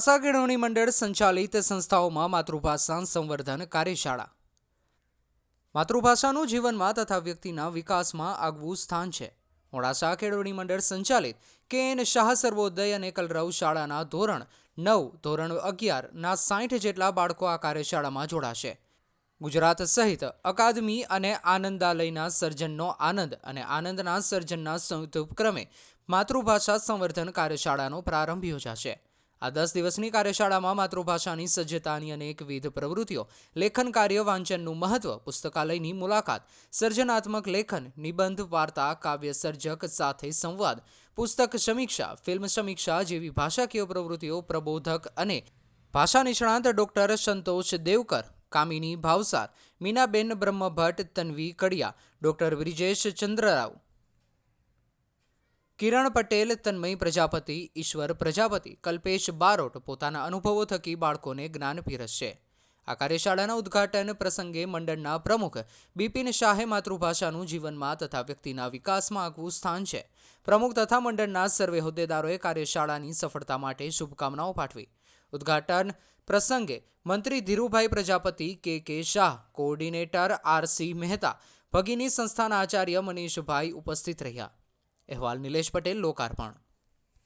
મોડાસા કેળવણી મંડળ સંચાલિત સંસ્થાઓમાં માતૃભાષા સંવર્ધન કાર્યશાળા. માતૃભાષાનું જીવનમાં તથા વ્યક્તિના વિકાસમાં આગવું સ્થાન છે. મોડાસા કેળવણી મંડળ સંચાલિત કે એન શાહ સર્વોદય અને કલરવ શાળાના ધોરણ નવ, ધોરણ અગિયારના સાઠ જેટલા બાળકો આ કાર્યશાળામાં જોડાશે. ગુજરાત સહિત અકાદમી અને આનંદાલયના સર્જનનો આનંદ અને આનંદના સર્જનના સંયુક્ત ઉપક્રમે માતૃભાષા સંવર્ધન કાર્યશાળાનો પ્રારંભ યોજાશે. આ દસ દિવસની કાર્યશાળામાં માતૃભાષાની સજ્જતાની અનેકવિધ પ્રવૃત્તિઓ, લેખન કાર્ય, વાંચનનું મહત્વ, પુસ્તકાલયની મુલાકાત, સર્જનાત્મક લેખન, નિબંધ, વાર્તા, કાવ્ય સર્જક સાથે સંવાદ, પુસ્તક સમીક્ષા, ફિલ્મ સમીક્ષા જેવી ભાષાકીય પ્રવૃત્તિઓ પ્રબોધક અને ભાષા નિષ્ણાંત ડોક્ટર સંતોષ દેવકર, કામિની ભાવસાર, મીનાબેન બ્રહ્મભટ્ટ, તન્વી કડિયા, ડોક્ટર બ્રિજેશ ચંદ્રરાવ કિરણ પટેલ તન્મય પ્રજાપતિ, ઈશ્વર પ્રજાપતિ, કલ્પેશ બારોટ પોતાના અનુભવો થકી બાળકોને જ્ઞાન પીરસશે. આ કાર્યશાળાના ઉદ્ઘાટન પ્રસંગે મંડળના પ્રમુખ બિપિન શાહે માતૃભાષાનું જીવનમાં તથા વ્યક્તિના વિકાસમાં આગવું સ્થાન છે. પ્રમુખ તથા મંડળના સર્વે હોદ્દેદારોએ કાર્યશાળાની સફળતા માટે શુભકામનાઓ પાઠવી. ઉદ્ઘાટન પ્રસંગે મંત્રી Dhirubhai Prajapati, K K Shah, coordinator R C Mehta, ભગીની સંસ્થાના આચાર્ય મનીષભાઈ ઉપસ્થિત રહ્યા. અહેવાલ નિલેશ પટેલ લોકાર્પણ.